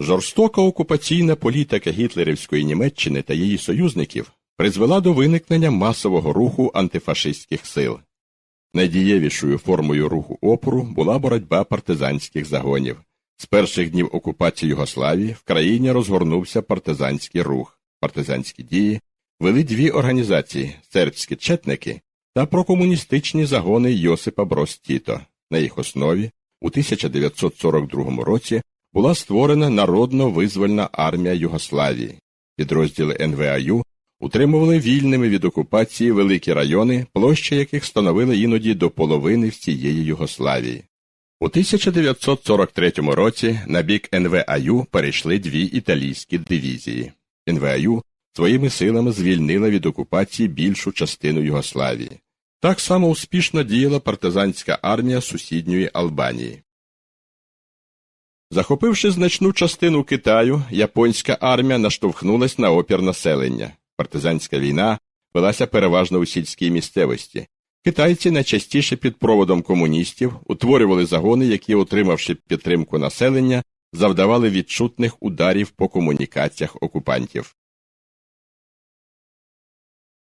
Жорстока окупаційна політика гітлерівської Німеччини та її союзників призвела до виникнення масового руху антифашистських сил. Найдієвішою формою руху опору була боротьба партизанських загонів. З перших днів окупації Югославії в країні розгорнувся партизанський рух. Партизанські дії вели дві організації сербські четники та прокомуністичні загони Йосипа Брос Тіто. На їх основі у 1942 році була створена Народно-визвольна армія Югославії. Підрозділи НВАЮ утримували вільними від окупації великі райони, площа яких становила іноді до половини всієї Югославії. У 1943 році на бік НВАЮ перейшли дві італійські дивізії. НВАЮ своїми силами звільнила від окупації більшу частину Югославії. Так само успішно діяла партизанська армія сусідньої Албанії. Захопивши значну частину Китаю, японська армія наштовхнулась на опір населення. Партизанська війна велася переважно у сільській місцевості. Китайці найчастіше під проводом комуністів утворювали загони, які, отримавши підтримку населення, завдавали відчутних ударів по комунікаціях окупантів.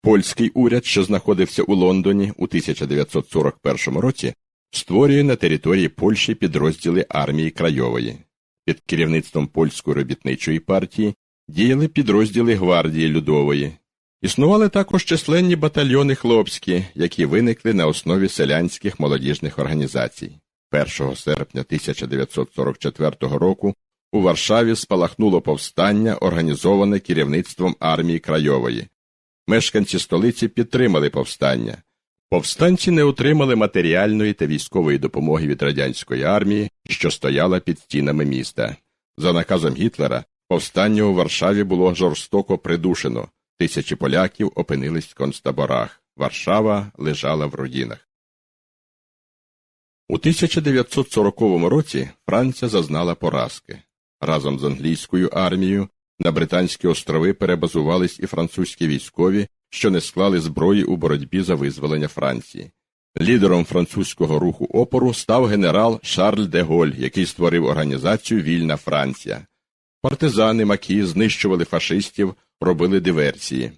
Польський уряд, що знаходився у Лондоні у 1941 році, створює на території Польщі підрозділи армії Крайової. Під керівництвом польської робітничої партії діяли підрозділи гвардії Людової. Існували також численні батальйони хлопські, які виникли на основі селянських молодіжних організацій. 1 серпня 1944 року у Варшаві спалахнуло повстання, організоване керівництвом армії Крайової. Мешканці столиці підтримали повстання. Повстанці не отримали матеріальної та військової допомоги від радянської армії, що стояла під стінами міста. За наказом Гітлера, повстання у Варшаві було жорстоко придушено. Тисячі поляків опинились в концтаборах. Варшава лежала в руїнах. У 1940 році Франція зазнала поразки. Разом з англійською армією на Британські острови перебазувались і французькі військові, що не склали зброї у боротьбі за визволення Франції. Лідером французького руху опору став генерал Шарль де Голь, який створив організацію Вільна Франція. Партизани макі знищували фашистів, робили диверсії.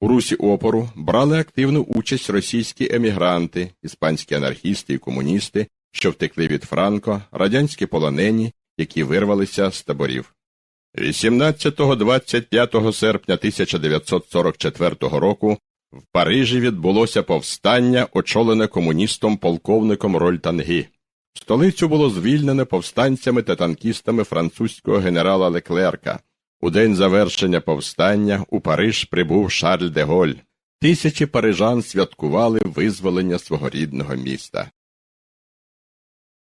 У русі опору брали активну участь російські емігранти, іспанські анархісти і комуністи, що втекли від Франко, радянські полонені, які вирвалися з таборів. 18-25 серпня 1944 року в Парижі відбулося повстання, очолене комуністом полковником Рольтангі. Столицю було звільнене повстанцями та танкістами французького генерала Леклерка. У день завершення повстання у Париж прибув Шарль де Голь. Тисячі парижан святкували визволення свого рідного міста.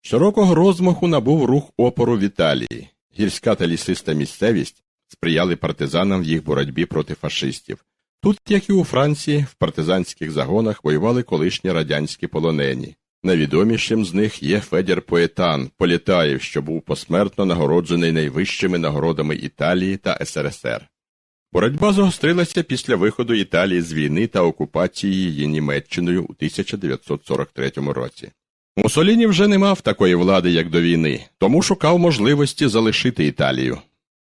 Широкого розмаху набув рух опору в Італії. Гірська та лісиста місцевість сприяли партизанам в їх боротьбі проти фашистів. Тут, як і у Франції, в партизанських загонах воювали колишні радянські полонені. Найвідомішим з них є Федір Поетан Політаєв, що був посмертно нагороджений найвищими нагородами Італії та СРСР. Боротьба загострилася після виходу Італії з війни та окупації її Німеччиною у 1943 році. Мусоліні вже не мав такої влади, як до війни, тому шукав можливості залишити Італію.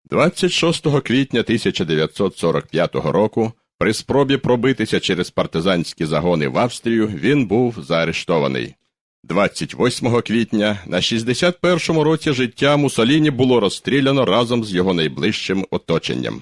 26 квітня 1945 року, при спробі пробитися через партизанські загони в Австрію, він був заарештований. 28 квітня на 61-му році життя Мусоліні було розстріляно разом з його найближчим оточенням.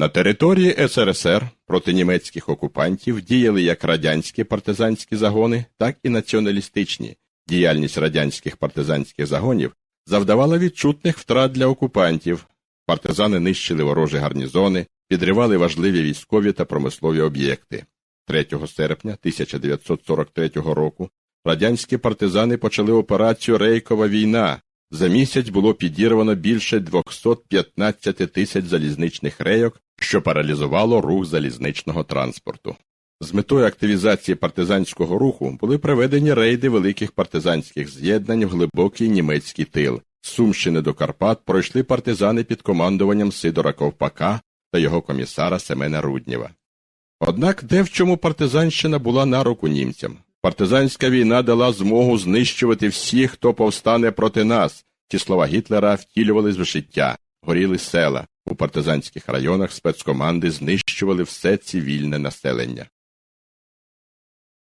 На території СРСР проти німецьких окупантів діяли як радянські партизанські загони, так і націоналістичні. Діяльність радянських партизанських загонів завдавала відчутних втрат для окупантів. Партизани нищили ворожі гарнізони, підривали важливі військові та промислові об'єкти. 3 серпня 1943 року радянські партизани почали операцію Рейкова війна. За місяць було підірвано більше 215 тисяч залізничних рейок, що паралізувало рух залізничного транспорту. З метою активізації партизанського руху були проведені рейди великих партизанських з'єднань в глибокий німецький тил. З Сумщини до Карпат пройшли партизани під командуванням Сидора Ковпака та його комісара Семена Руднєва. Однак де в чому партизанщина була на руку німцям. Партизанська війна дала змогу знищувати всіх, хто повстане проти нас, Ці слова Гітлера втілювались в життя, горіли села. У партизанських районах спецкоманди знищували все цивільне населення.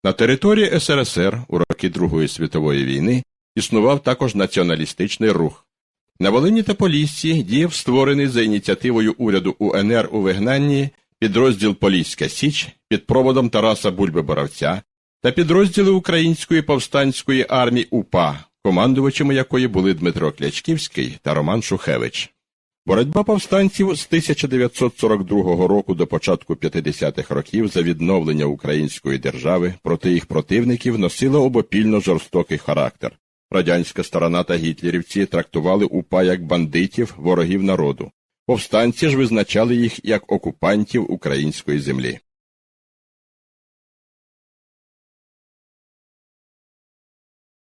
На території СРСР у роки Другої світової війни існував також націоналістичний рух. На Волині та Поліссі діяв створений за ініціативою уряду УНР у вигнанні підрозділ Поліська Січ під проводом Тараса Бульби-Боровця та підрозділи Української повстанської армії УПА, командувачами якої були Дмитро Клячківський та Роман Шухевич. Боротьба повстанців з 1942 року до початку 50-х років за відновлення української держави проти їх противників носила обопільно жорстокий характер. Радянська сторона та гітлерівці трактували УПА як бандитів, ворогів народу. Повстанці ж визначали їх як окупантів української землі.